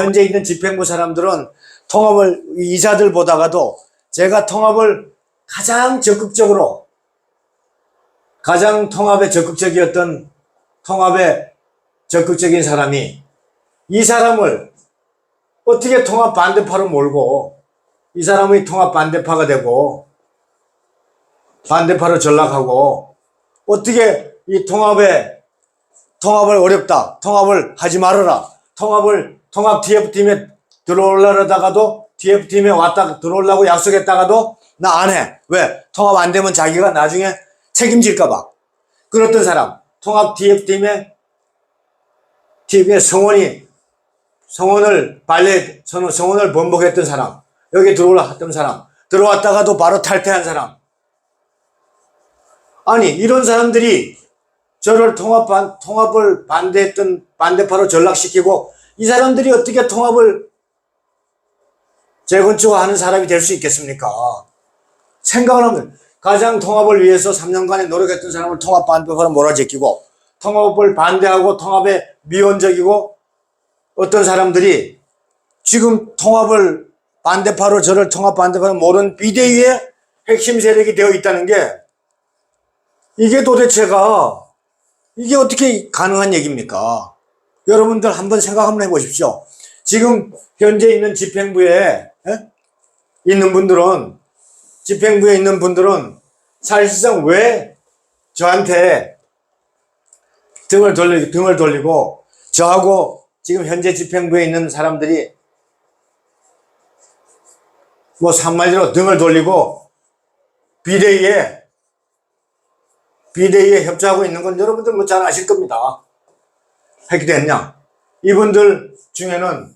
현재 있는 집행부 사람들은 통합을 이사들 보다가도 제가 통합을 가장 적극적으로 가장 통합에 적극적이었던 통합에 적극적인 사람이 이 사람을 어떻게 통합 반대파로 몰고 이 사람이 통합 반대파가 되고 반대파로 전락하고 어떻게 이 통합에 통합을 어렵다. 통합을 하지 말아라. 통합을 통합 TF팀에 들어올라다가도 TF팀에 왔다 들어오려고 약속했다가도 나 안 해. 왜? 통합 안 되면 자기가 나중에 책임질까봐. 그렇던 사람. 통합 TF팀에 TF의 성원이 성원을 발레 성원- 성원을 번복했던 사람. 여기 들어올라 했던 사람. 들어왔다가도 바로 탈퇴한 사람. 아니 이런 사람들이 저를 통합 반, 통합을 반대했던 반대파로 전락시키고 이 사람들이 어떻게 통합을 재건축하는 사람이 될 수 있겠습니까? 생각을 하면 가장 통합을 위해서 3년간에 노력했던 사람을 통합 반대파로 몰아제끼고 통합을 반대하고 통합에 미온적이고 어떤 사람들이 지금 통합을 반대파로 저를 통합 반대파로 모른 비대위의 핵심 세력이 되어 있다는 게 이게 도대체가 이게 어떻게 가능한 얘기입니까? 여러분들 한번 생각 한번 해보십시오. 지금 현재 있는 집행부에 에? 있는 분들은 집행부에 있는 분들은 사실상 왜 저한테 등을 돌리 등을 돌리고 저하고 지금 현재 집행부에 있는 사람들이 뭐 한마디로 등을 돌리고 비대위에 비대위에 협조하고 있는 건 여러분들 뭐 잘 아실 겁니다. 했게 됐냐? 이분들 중에는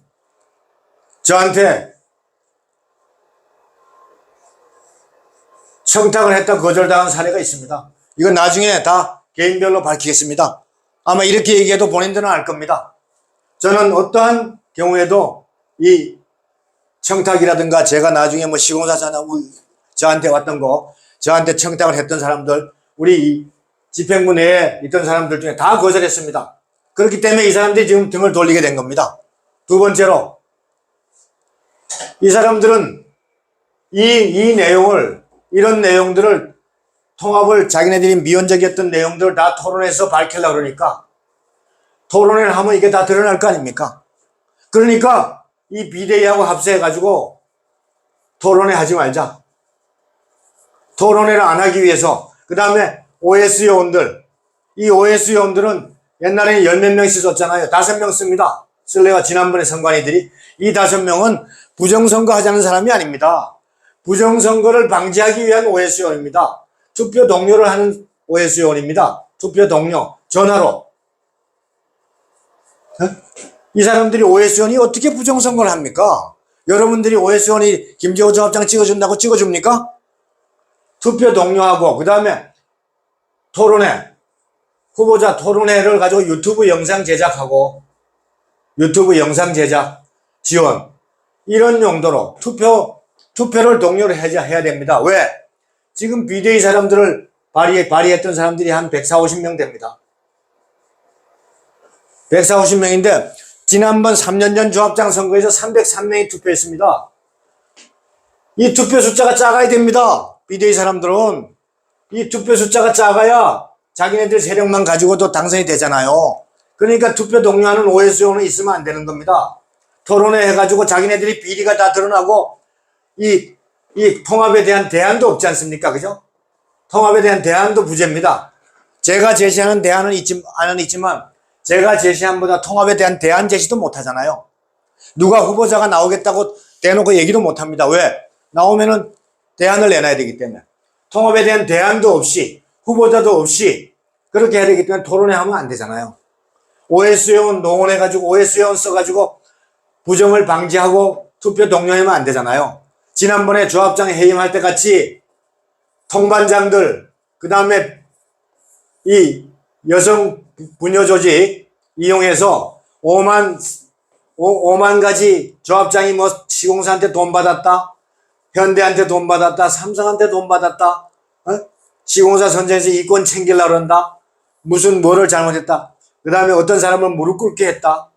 저한테 청탁을 했다 거절당한 사례가 있습니다. 이건 나중에 다 개인별로 밝히겠습니다. 아마 이렇게 얘기해도 본인들은 알 겁니다. 저는 어떠한 경우에도 이 청탁이라든가 제가 나중에 뭐 시공사잖아 저한테 왔던 거 저한테 청탁을 했던 사람들 우리 이 집행부 내에 있던 사람들 중에 다 거절했습니다. 그렇기 때문에 이 사람들이 지금 등을 돌리게 된 겁니다. 두 번째로 이 사람들은 이, 이 내용을 이런 내용들을 통합을 자기네들이 미온적이었던 내용들을 다 토론해서 밝히려고 그러니까 토론을 하면 이게 다 드러날 거 아닙니까? 그러니까 이 비대위하고 합세해가지고 토론회 하지 말자. 토론회를 안 하기 위해서 그 다음에 OS 요원들 이 OS 요원들은 옛날에는 열몇 명씩 썼잖아요. 다섯 명 씁니다. 쓸래가 지난번에 선관위들이 이 다섯 명은 부정선거 하자는 사람이 아닙니다. 부정선거를 방지하기 위한 OS 요원입니다. 투표 동료를 하는 OS 요원입니다. 투표 동료 전화로 어? 이 사람들이 요원이 어떻게 부정선거를 합니까? 여러분들이 요원이 김재호 조합장 찍어준다고 찍어줍니까? 투표 동료하고 그 다음에 토론회 후보자 토론회를 가지고 유튜브 영상 제작하고 유튜브 영상 제작 지원 이런 용도로 투표 투표를 동료를 해야, 됩니다. 왜? 지금 비대위 사람들을 발의, 발의했던 사람들이 한 140, 50명 됩니다. 140명인데 지난번 3년 전 조합장 선거에서 303명이 투표했습니다. 이 투표 숫자가 작아야 됩니다. 비대위 사람들은 이 투표 숫자가 작아야 자기네들 세력만 가지고도 당선이 되잖아요. 그러니까 투표 동료하는 OSO는 있으면 안 되는 겁니다. 토론회 해가지고 자기네들이 비리가 다 드러나고 이, 이 통합에 대한 대안도 없지 않습니까? 그죠? 통합에 대한 대안도 부재입니다. 제가 제시하는 대안은 있지, 안은 있지만 제가 제시한 보다 통합에 대한 대안 제시도 못 하잖아요. 누가 후보자가 나오겠다고 대놓고 얘기도 못 합니다. 왜? 나오면은 대안을 내놔야 되기 때문에. 통합에 대한 대안도 없이, 후보자도 없이, 그렇게 해야 되기 때문에 토론회 하면 안 되잖아요. OS요원 농원해가지고, OS요원 써가지고, 부정을 방지하고 투표 동료하면 안 되잖아요. 지난번에 조합장 해임할 때 같이, 통반장들, 그 다음에 이 여성 부녀 조직 이용해서 5만, 5, 만 가지 조합장이 뭐 시공사한테 돈 받았다, 현대한테 돈 받았다, 삼성한테 돈 받았다, 어? 시공사 선정에서 이권 챙기려고 그런다, 무슨 뭐를 잘못했다, 그 다음에 어떤 사람을 무릎 꿇게 했다,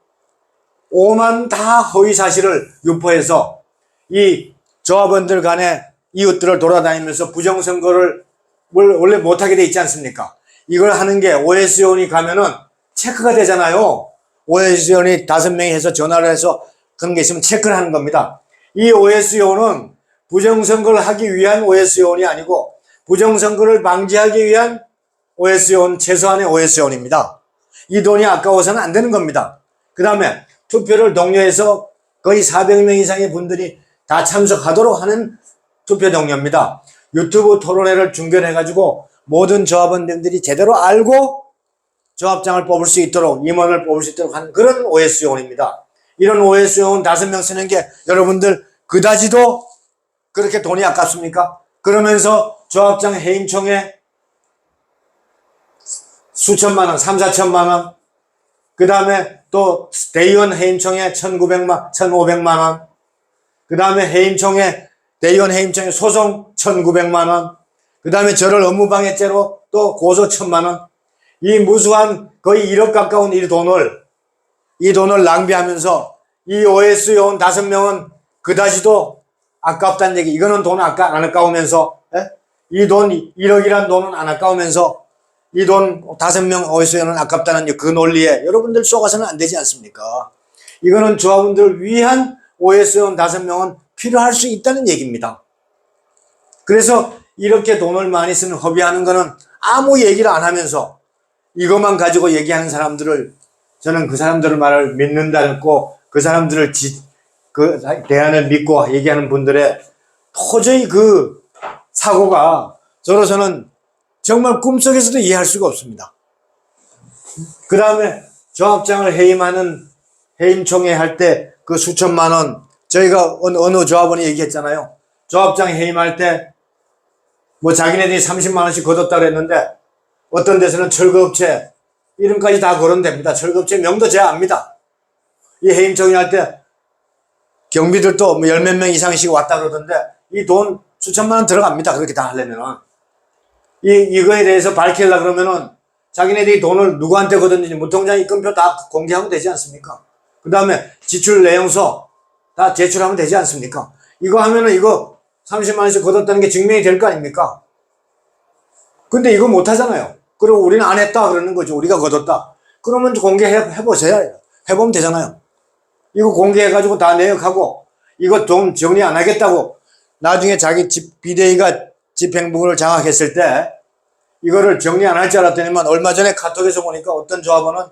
오만 다 허위 사실을 유포해서 이 조합원들 간에 이웃들을 돌아다니면서 부정선거를 뭘 원래 못하게 돼 있지 않습니까? 이걸 하는 게 OS원이 가면은 체크가 되잖아요. OS원이 다섯 명이 해서 전화를 해서 그런 게 있으면 체크를 하는 겁니다. 이 OS원은 부정선거를 하기 위한 OS원이 아니고 부정선거를 방지하기 위한 OS원, 최소한의 OS원입니다. 이 돈이 아까워서는 안 되는 겁니다. 그 다음에 투표를 독려해서 거의 400명 이상의 분들이 다 참석하도록 하는 투표 동료입니다. 유튜브 토론회를 중계해가지고 모든 조합원들이 제대로 알고 조합장을 뽑을 수 있도록 임원을 뽑을 수 있도록 하는 그런 OS 요원입니다. 이런 OS 요원 다섯 명 쓰는 게 여러분들 그다지도 그렇게 돈이 아깝습니까? 그러면서 조합장 해임총회 수천만 원, 3, 4천만 원, 그 다음에 또 대의원 해임총회 1,900만, 1,500만 원, 그 다음에 해임총회, 대의원 해임총회 소송 1,900만 원, 그 다음에 저를 업무방해죄로 또 고소 1,000만 원, 이 무수한 거의 1억 가까운 이 돈을, 이 돈을 낭비하면서 이 OS 요원 다섯 명은 그다지도 아깝다는 얘기, 이거는 돈 아까 안 아까우면서, 이 돈 1억이란 돈은 안 아까우면서 이 돈 다섯 명 요원은 아깝다는 그 논리에 여러분들 속아서는 안 되지 않습니까? 이거는 조합원들을 위한 OS원 다섯 명은 필요할 수 있다는 얘기입니다. 그래서 이렇게 돈을 많이 쓰는 허비하는 거는 아무 얘기를 안 하면서 이것만 가지고 얘기하는 사람들을 저는 그 사람들의 말을 믿는다고 그 사람들을 지, 그 대안을 믿고 얘기하는 분들의 도저히 그 사고가 저로서는 정말 꿈속에서도 이해할 수가 없습니다. 그 다음에 조합장을 해임하는 해임총회 할 때 그 수천만 원 저희가 어느, 조합원이 얘기했잖아요. 조합장 해임할 때 뭐 자기네들이 30만 원씩 걷었다 그랬는데 어떤 데서는 철거업체 이름까지 다 거론됩니다. 철거업체 명도 제가 압니다. 이 해임총회 할 때 경비들도 뭐 열 몇 명 이상씩 왔다 그러던데 이 돈 수천만 원 들어갑니다. 그렇게 다 하려면은. 이, 이거에 대해서 밝히려 그러면은 자기네들이 돈을 누구한테 걷었는지 무통장 입금표 다 공개하면 되지 않습니까? 그 다음에 지출 내용서 다 제출하면 되지 않습니까? 이거 하면은 이거 30만원씩 걷었다는 게 증명이 될 거 아닙니까? 근데 이거 못 하잖아요. 그리고 우리는 안 했다 그러는 거죠. 우리가 걷었다. 그러면 공개해 해보세요. 해보면 되잖아요. 이거 공개해가지고 다 내역하고 이거 돈 정리 안 하겠다고 나중에 자기 집 비대위가 집행부를 장악했을 때 이거를 정리 안 할 줄 알았더니만 얼마 전에 카톡에서 보니까 어떤 조합원은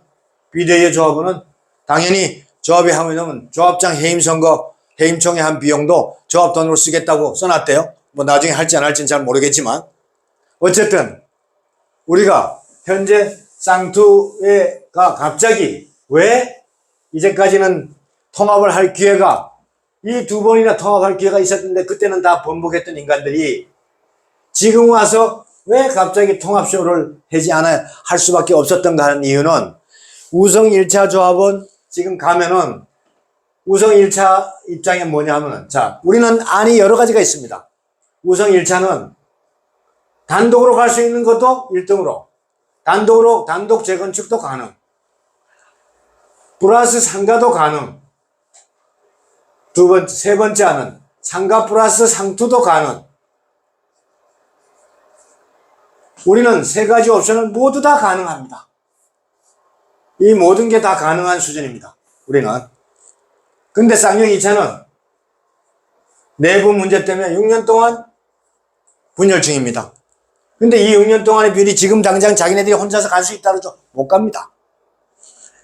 비대위의 조합원은 당연히 조합이 하면 조합장 해임 선거 해임총회 한 비용도 조합 돈으로 쓰겠다고 써놨대요. 뭐 나중에 할지 안 할지는 잘 모르겠지만 어쨌든 우리가 현재 쌍투회가 갑자기 왜 이제까지는 통합을 할 기회가 이 두 번이나 통합할 기회가 있었는데 그때는 다 번복했던 인간들이 지금 와서 왜 갑자기 통합쇼를 하지 않아야 할 수밖에 없었던가 하는 이유는 우성 1차 조합은 지금 가면은 우성 1차 입장이 뭐냐면은 자 우리는 안이 여러 가지가 있습니다. 우성 1차는 단독으로 갈 수 있는 것도 1등으로 단독으로 단독 재건축도 가능 플러스 상가도 가능 두 번째 세 번째 하는 상가 플러스 상투도 가능 우리는 세 가지 옵션을 모두 다 가능합니다. 이 모든 게 다 가능한 수준입니다. 우리는. 근데 쌍용 2차는 내부 문제 때문에 6년 동안 분열 중입니다. 근데 이 6년 동안의 비율이 지금 당장 자기네들이 혼자서 갈 수 있다 그러죠? 못 갑니다.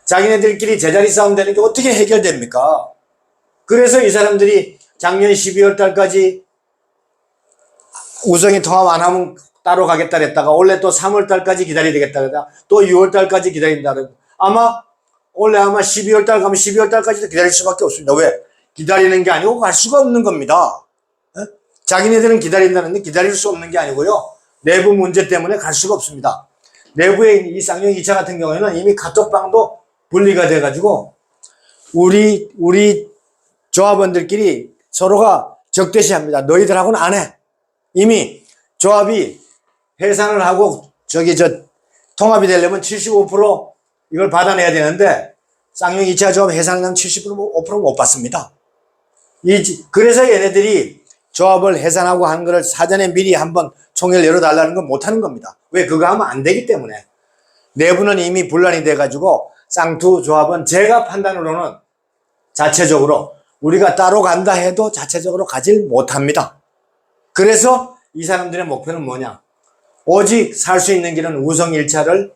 자기네들끼리 제자리 싸움 되는 게 어떻게 해결됩니까? 그래서 이 사람들이 작년 12월 달까지 우성이 통합 안 하면 따로 가겠다 그랬다가 원래 또 3월 달까지 기다려야 되겠다 그러다 또 6월 달까지 기다린다 그러다 아마 원래 아마 12월 달 가면 12월 달까지도 기다릴 수밖에 없습니다. 왜? 기다리는 게 아니고 갈 수가 없는 겁니다. 에? 자기네들은 기다린다는데 기다릴 수 없는 게 아니고요. 내부 문제 때문에 갈 수가 없습니다. 내부에 이 쌍용 2차 같은 경우에는 이미 카톡방도 분리가 돼가지고 우리 우리 조합원들끼리 서로가 적대시합니다. 너희들하고는 안 해. 이미 조합이 해산을 하고 저기 저 통합이 되려면 75% 이걸 받아내야 되는데 쌍용 2차 조합 해산하면 70% 5%못 받습니다. 이, 지- 그래서 얘네들이 조합을 해산하고 하는 거를 사전에 미리 한번 총회를 열어달라는 건 못하는 겁니다. 왜? 그거 하면 안 되기 때문에. 내부는 이미 분란이 돼가지고 쌍투 조합은 제가 판단으로는 자체적으로 우리가 따로 간다 해도 자체적으로 가질 못합니다. 그래서 이 사람들의 목표는 뭐냐? 오직 살 수 있는 길은 우성 1차를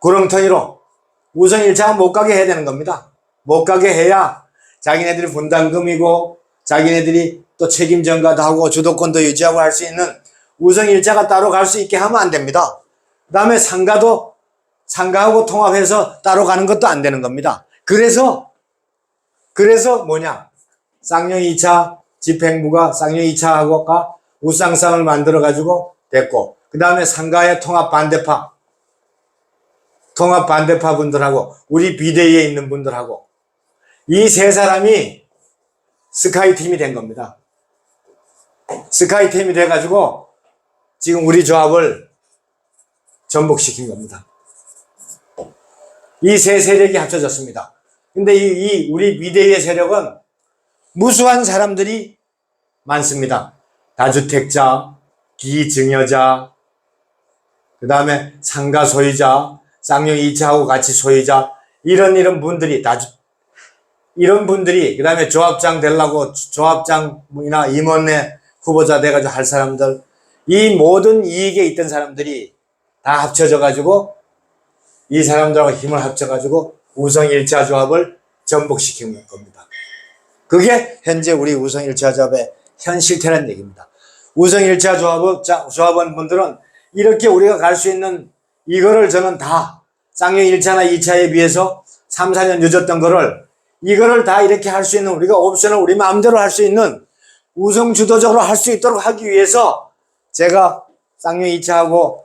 구렁텅이로 우성 1차가 못 가게 해야 되는 겁니다. 못 가게 해야 자기네들이 분담금이고 자기네들이 또 책임 전가도 하고 주도권도 유지하고 할 수 있는 우성 1차가 따로 갈 수 있게 하면 안 됩니다. 그 다음에 상가도 상가하고 통합해서 따로 가는 것도 안 되는 겁니다. 그래서 그래서 뭐냐? 쌍용 2차 집행부가 쌍용 2차하고가 우상상을 만들어 가지고 됐고 그 다음에 상가의 통합 반대파 통합 반대파 분들하고 우리 비대위에 있는 분들하고 이 세 사람이 스카이 팀이 된 겁니다. 스카이 팀이 돼 가지고 지금 우리 조합을 전복시킨 겁니다. 이 세 세력이 합쳐졌습니다. 근데 이, 이 우리 비대위의 세력은 무수한 사람들이 많습니다. 다주택자, 기증여자, 그 다음에 상가 소유자, 쌍용 2차하고 같이 소유자, 이런 이런 분들이 다주, 이런 분들이, 그 다음에 조합장 되려고 조합장이나 임원회 후보자 돼가지고 할 사람들, 이 모든 이익에 있던 사람들이 다 합쳐져가지고 이 사람들하고 힘을 합쳐가지고 우성 1차 조합을 전복시킨 겁니다. 그게 현재 우리 우성 1차 조합의 현 실태라는 얘기입니다. 우성 1차 조합, 조합원 분들은 이렇게 우리가 갈 수 있는 이거를 저는 다 쌍용 1차나 2차에 비해서 3, 4년 늦었던 거를 이거를 다 이렇게 할 수 있는 우리가 옵션을 우리 마음대로 할 수 있는 우성 주도적으로 할 수 있도록 하기 위해서 제가 쌍용 2차하고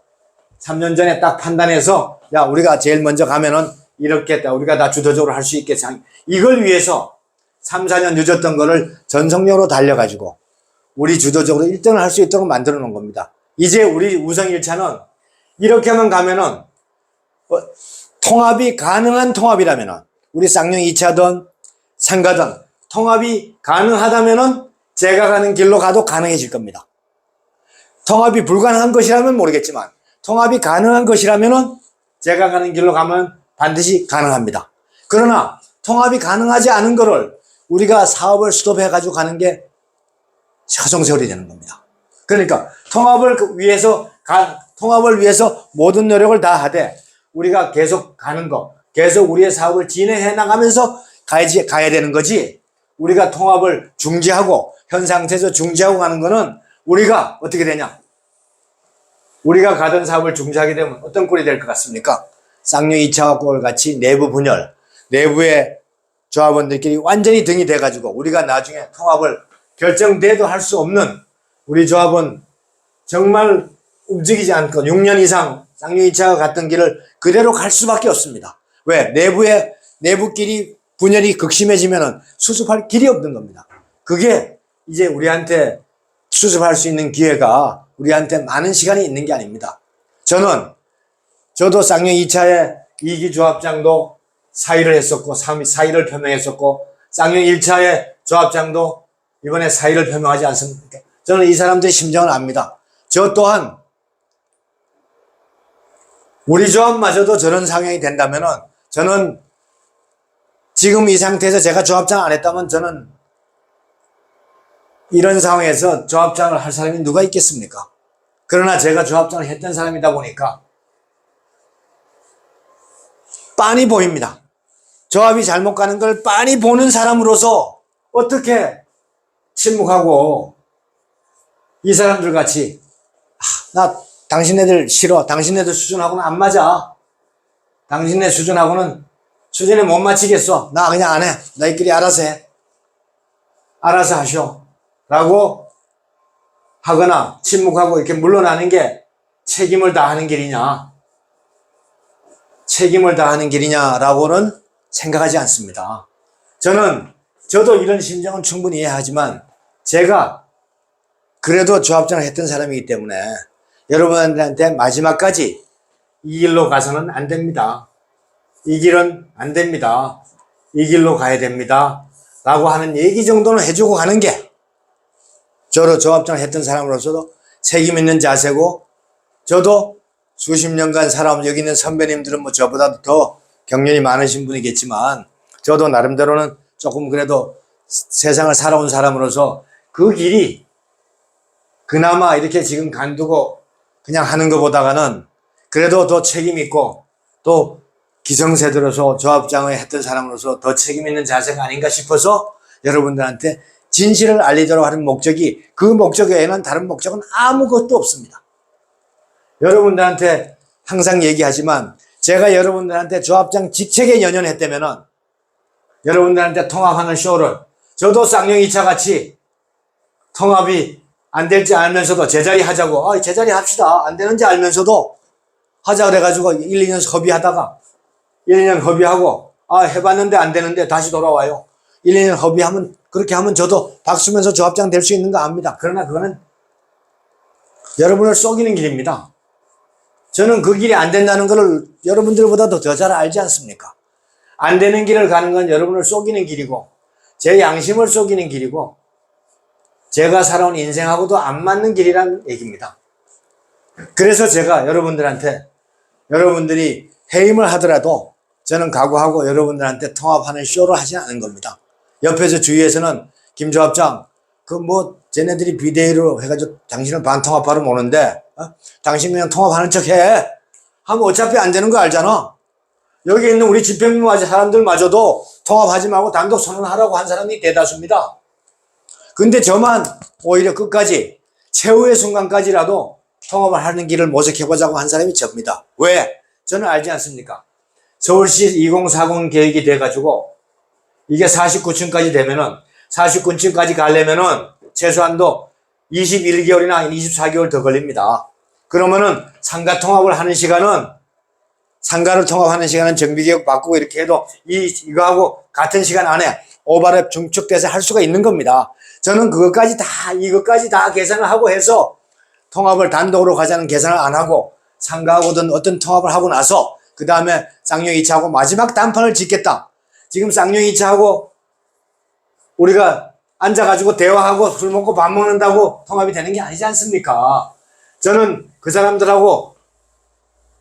3년 전에 딱 판단해서 야 우리가 제일 먼저 가면은 이렇게. 우리가 다 주도적으로 할 수 있게 상- 이걸 위해서 3, 4년 늦었던 거를 전속력으로 달려가지고 우리 주도적으로 1등을 할 수 있도록 만들어 놓은 겁니다. 이제 우리 우성 1차는 이렇게만 가면은 어, 통합이 가능한 통합이라면은 우리 쌍용 2차든 상가든 통합이 가능하다면은 제가 가는 길로 가도 가능해질 겁니다. 통합이 불가능한 것이라면 모르겠지만 통합이 가능한 것이라면은 제가 가는 길로 가면 반드시 가능합니다. 그러나 통합이 가능하지 않은 거를 우리가 사업을 스톱해 가지고 가는 게 허송세월이 되는 겁니다. 그러니까 통합을 그 위해서 가- 통합을 위해서 모든 노력을 다 하되 우리가 계속 가는 거, 계속 우리의 사업을 진행해 나가면서 가야지 가야 되는 거지. 우리가 통합을 중지하고 현 상태에서 중지하고 가는 거는 우리가 어떻게 되냐? 우리가 가던 사업을 중지하게 되면 어떤 꼴이 될 것 같습니까? 쌍용 2차 꼴 같이 내부 분열, 내부의 조합원들끼리 완전히 등이 돼가지고 우리가 나중에 통합을 결정돼도 할 수 없는 우리 조합은 정말 움직이지 않고 6년 이상 쌍용 2차가 갔던 길을 그대로 갈 수밖에 없습니다. 왜? 내부의, 내부끼리 분열이 극심해지면은 수습할 길이 없는 겁니다. 그게 이제 우리한테 수습할 수 있는 기회가 우리한테 많은 시간이 있는 게 아닙니다. 저는 저도 쌍용 2차에 이기 조합장도 사의를 했었고 삼- 사의를 표명했었고 쌍용 1차의 조합장도 이번에 사의를 표명하지 않습니까? 저는 이 사람들의 심정을 압니다. 저 또한 우리 조합마저도 저런 상황이 된다면 은 저는 지금 이 상태에서 제가 조합장 안 했다면 저는 이런 상황에서 조합장을 할 사람이 누가 있겠습니까? 그러나 제가 조합장을 했던 사람이다 보니까 빤히 보입니다. 조합이 잘못 가는 걸 빤히 보는 사람으로서 어떻게 침묵하고 이 사람들 같이 아, 나 당신네들 싫어. 당신네들 수준하고는 안 맞아. 당신네 수준하고는 수준에 못 맞추겠어. 나 그냥 안 해. 너희끼리 알아서 해. 알아서 하쇼. 라고 하거나 침묵하고 이렇게 물러나는 게 책임을 다하는 길이냐. 책임을 다하는 길이냐라고는 생각하지 않습니다. 저는, 저도 이런 심정은 충분히 이해하지만 제가 그래도 조합장을 했던 사람이기 때문에 여러분들한테 마지막까지 이 일로 가서는 안 됩니다. 이 길은 안 됩니다. 이 길로 가야 됩니다. 라고 하는 얘기 정도는 해주고 가는 게 저로 조합장을 했던 사람으로서도 책임 있는 자세고 저도 수십 년간 살아온 여기 있는 선배님들은 뭐 저보다도 더 경륜이 많으신 분이겠지만 저도 나름대로는 조금 그래도 세상을 살아온 사람으로서 그 길이 그나마 이렇게 지금 간두고 그냥 하는 것보다가는 그래도 더 책임 있고 또 기성세대로서 조합장을 했던 사람으로서 더 책임 있는 자세가 아닌가 싶어서 여러분들한테 진실을 알리도록 하는 목적이 그 목적 외에는 다른 목적은 아무것도 없습니다. 여러분들한테 항상 얘기하지만 제가 여러분들한테 조합장 직책에 연연했다면은 여러분들한테 통합하는 쇼를 저도 쌍용 2차 같이 통합이 안 될지 알면서도 제자리 하자고 아 제자리 합시다. 안 되는지 알면서도 하자 그래가지고 1, 2년 허비하다가 1, 2년 허비하고 아 해봤는데 안 되는데 다시 돌아와요. 1, 2년 허비하면 그렇게 하면 저도 박수면서 조합장 될 수 있는 거 압니다. 그러나 그거는 여러분을 속이는 길입니다 저는 그 길이 안 된다는 것을 여러분들보다도 더 잘 알지 않습니까? 안 되는 길을 가는 건 여러분을 속이는 길이고, 제 양심을 속이는 길이고, 제가 살아온 인생하고도 안 맞는 길이란 얘기입니다. 그래서 제가 여러분들한테, 여러분들이 해임을 하더라도 저는 각오하고 여러분들한테 통합하는 쇼를 하지 않은 겁니다. 옆에서 주위에서는 김조합장, 그 뭐, 쟤네들이 비대위로 해가지고 당신을 반통합하러 오는데, 어? 당신 그냥 통합하는 척 해. 하면 어차피 안 되는 거 알잖아. 여기 있는 우리 집행부 사람들마저도 통합하지 말고 단독 선언하라고 한 사람이 대다수입니다. 근데 저만 오히려 끝까지 최후의 순간까지라도 통합을 하는 길을 모색해보자고 한 사람이 접니다. 왜? 저는 알지 않습니까? 서울시 2040 계획이 돼가지고 이게 49층까지 되면은 49층까지 가려면은 최소한도 21개월이나 24개월 더 걸립니다. 그러면은 상가 통합을 하는 시간은 상가를 통합하는 시간은 정비개혁 바꾸고 이렇게 해도 이 이거하고 같은 시간 안에 오바랩 중축돼서 할 수가 있는 겁니다. 저는 그것까지 다 이것까지 다 계산을 하고 해서 통합을 단독으로 가자는 계산을 안 하고 상가하고든 어떤 통합을 하고 나서 그 다음에 쌍용 2차하고 마지막 단판을 짓겠다. 지금 쌍용 2차하고 우리가 앉아가지고 대화하고 술 먹고 밥 먹는다고 통합이 되는 게 아니지 않습니까? 저는 그 사람들하고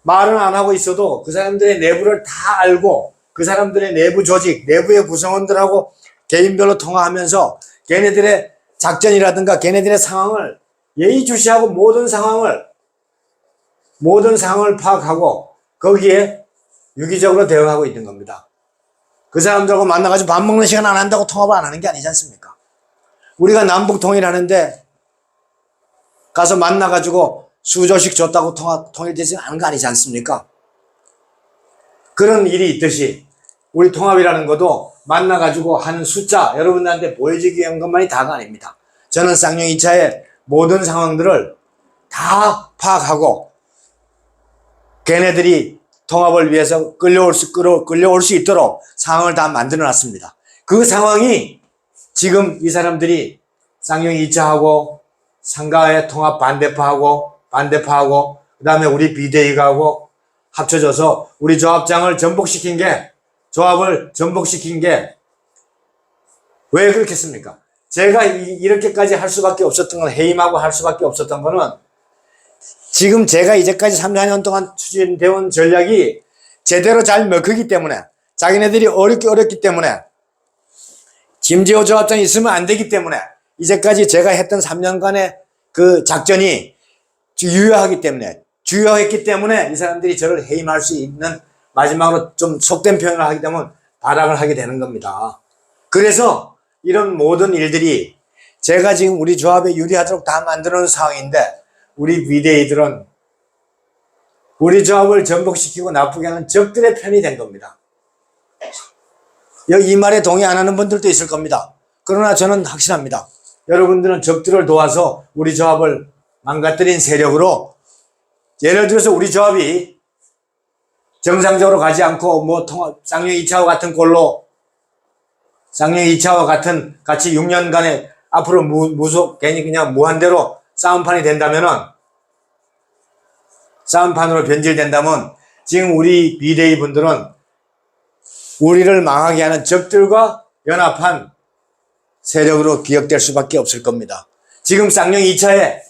말은 안 하고 있어도 그 사람들의 내부를 다 알고 그 사람들의 내부 조직, 내부의 구성원들하고 개인별로 통화하면서 걔네들의 작전이라든가 걔네들의 상황을 예의주시하고 모든 상황을 모든 상황을 파악하고 거기에 유기적으로 대응하고 있는 겁니다. 그 사람들하고 만나가지고 밥 먹는 시간 안 한다고 통합을 안 하는 게 아니지 않습니까? 우리가 남북 통일하는데 가서 만나가지고 수조씩 줬다고 통화, 통일되지 않은 거 아니지 않습니까? 그런 일이 있듯이 우리 통합이라는 것도 만나가지고 하는 숫자 여러분들한테 보여주기 위한 것만이 다가 아닙니다. 저는 쌍용 2차의 모든 상황들을 다 파악하고 걔네들이 통합을 위해서 끌려올 수, 끌어, 끌려올 수 있도록 상황을 다 만들어 놨습니다. 그 상황이 지금 이 사람들이 쌍용 2차하고 상가의 통합 반대파하고 반대파하고 그 다음에 우리 비대위가하고 합쳐져서 우리 조합장을 전복시킨 게 조합을 전복시킨 게 왜 그렇겠습니까? 제가 이- 이렇게까지 할 수밖에 없었던 건 해임하고 할 수밖에 없었던 거는 지금 제가 이제까지 3, 4년 동안 추진되어 온 전략이 제대로 잘 먹히기 때문에 자기네들이 어렵기 어렵기 때문에 김재호 조합장이 있으면 안 되기 때문에 이제까지 제가 했던 3년간의 그 작전이 유효하기 때문에 주요했기 때문에 이 사람들이 저를 해임할 수 있는 마지막으로 좀 속된 표현을 하게 되면 발악을 하게 되는 겁니다. 그래서 이런 모든 일들이 제가 지금 우리 조합에 유리하도록 다 만들어 놓은 상황인데 우리 비대위들은 우리 조합을 전복시키고 나쁘게 하는 적들의 편이 된 겁니다. 이 말에 동의 안 하는 분들도 있을 겁니다. 그러나 저는 확신합니다. 여러분들은 적들을 도와서 우리 조합을 망가뜨린 세력으로 예를 들어서 우리 조합이 정상적으로 가지 않고 뭐 통합 쌍용 2차와 같은 꼴로 쌍용 2차와 같은 같이 6년간의 앞으로 무, 무속 괜히 그냥 무한대로 싸움판이 된다면은 싸움판으로 변질된다면 지금 우리 비대위 분들은 우리를 망하게 하는 적들과 연합한 세력으로 기억될 수밖에 없을 겁니다. 지금 쌍용 2차에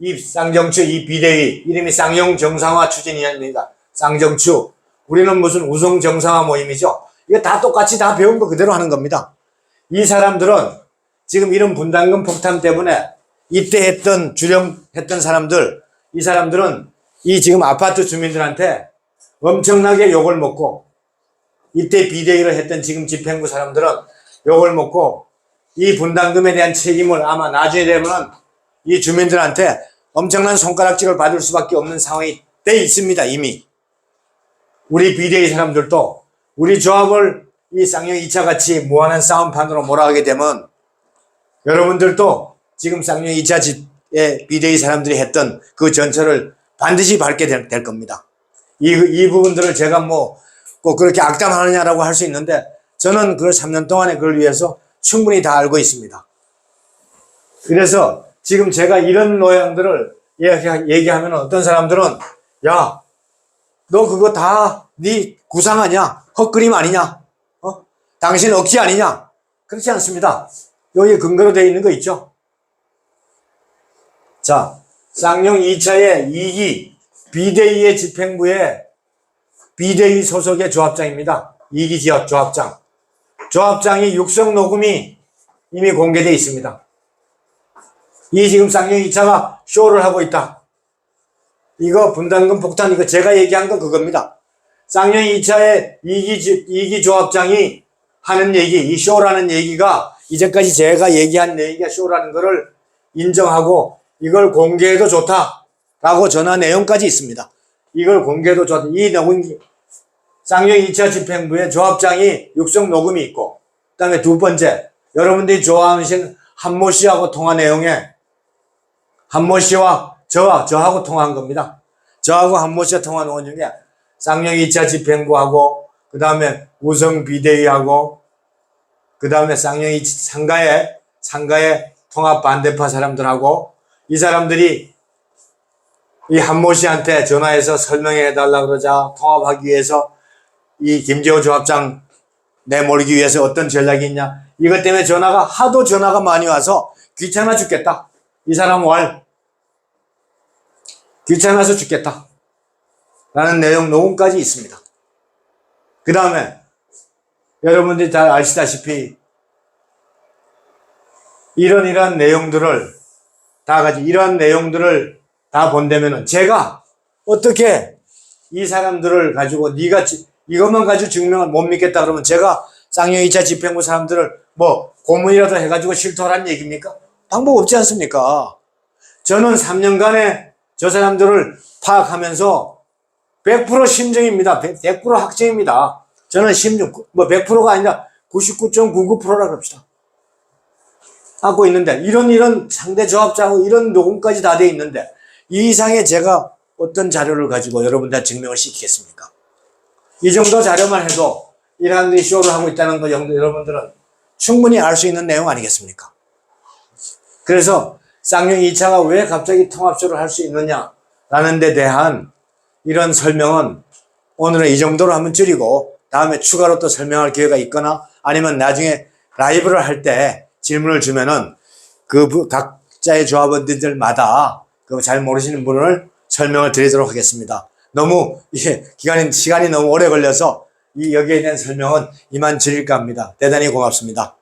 이 쌍정추 이 비대위 이름이 쌍용 정상화 추진위원회입니다. 쌍정추 우리는 무슨 우성 정상화 모임이죠. 이거 다 똑같이 다 배운 거 그대로 하는 겁니다. 이 사람들은 지금 이런 분담금 폭탄 때문에 이때 했던 주령했던 사람들 이 사람들은 이 지금 아파트 주민들한테 엄청나게 욕을 먹고 이때 비대위를 했던 지금 집행부 사람들은 욕을 먹고 이 분담금에 대한 책임을 아마 나중에 되면은 이 주민들한테 엄청난 손가락질을 받을 수밖에 없는 상황이 돼 있습니다, 이미. 우리 비대위 사람들도 우리 조합을 이 쌍용 2차 같이 무한한 싸움판으로 몰아가게 되면 여러분들도 지금 쌍용 2차 집의 비대위 사람들이 했던 그 전철을 반드시 밟게 될, 될 겁니다. 이, 이 부분들을 제가 뭐 꼭 그렇게 악담하느냐라고 할 수 있는데 저는 그 3년 동안에 그걸 위해서 충분히 다 알고 있습니다. 그래서 지금 제가 이런 노양들을 얘기- 얘기하면 어떤 사람들은 야, 너 그거 다 네 구상 아니야? 헛그림 아니냐? 어? 당신 억지 아니냐? 그렇지 않습니다. 여기 근거로 되어 있는 거 있죠? 자, 쌍용 2차의 2기 비대위의 집행부의 비대위 소속의 조합장입니다. 2기 지역 조합장. 조합장이 육성 녹음이 이미 공개되어 있습니다. 이 지금 쌍용 2차가 쇼를 하고 있다. 이거 분담금 폭탄, 이거 제가 얘기한 건 그겁니다. 쌍용 2차의 이기, 이기 조합장이 하는 얘기, 이 쇼라는 얘기가 이제까지 제가 얘기한 얘기가 쇼라는 거를 인정하고 이걸 공개해도 좋다. 라고 전화 내용까지 있습니다. 이걸 공개해도 좋다. 이 녹음, 쌍용 2차 집행부의 조합장이 육성 녹음이 있고, 그 다음에 두 번째, 여러분들이 좋아하신 한모 씨하고 통화 내용에 한모 씨와 저와 저하고 통화한 겁니다. 저하고 한모 씨와 통화 내용 중에 쌍용 2차 집행부하고 그 다음에 우성 비대위하고 그 다음에 쌍용 2 상가의 상가의 통합 반대파 사람들하고 이 사람들이 이 한모 씨한테 전화해서 설명해 달라 그러자 통합하기 위해서 이 김재호 조합장 내몰기 위해서 어떤 전략이 있냐. 이것 때문에 전화가 하도 전화가 많이 와서 귀찮아 죽겠다. 이 사람 왈 귀찮아서 죽겠다. 라는 내용 녹음까지 있습니다. 그 다음에 여러분들이 잘 아시다시피 이런 이런 내용들을 다 같이 이런 내용들을 다 본다면은 제가 어떻게 이 사람들을 가지고 네가 지- 이것만 가지고 증명을 못 믿겠다 그러면 제가 쌍용 2차 집행부 사람들을 뭐 고문이라도 해가지고 실토하라는 얘기입니까? 방법 없지 않습니까? 저는 3년간에 저 사람들을 파악하면서 100% 심정입니다. 100% 확정입니다. 저는 심정, 뭐 100%가 아니라 99.99%라 그럽시다. 하고 있는데, 이런, 이런 상대 조합자하고 이런 녹음까지 다 돼 있는데, 이 이상의 제가 어떤 자료를 가지고 여러분들 증명을 시키겠습니까? 이 정도 자료만 해도 이 사람들이 쇼를 하고 있다는 거 여러분들은 충분히 알 수 있는 내용 아니겠습니까? 그래서 쌍용 2차가 왜 갑자기 통합쇼를 할 수 있느냐라는 데 대한 이런 설명은 오늘은 이 정도로 한번 줄이고 다음에 추가로 또 설명할 기회가 있거나 아니면 나중에 라이브를 할때 질문을 주면은 그 부- 각자의 조합원들마다 그 잘 모르시는 분을 설명을 드리도록 하겠습니다. 너무 이게 기간이 시간이 너무 오래 걸려서 이 여기에 대한 설명은 이만 드릴까 합니다. 대단히 고맙습니다.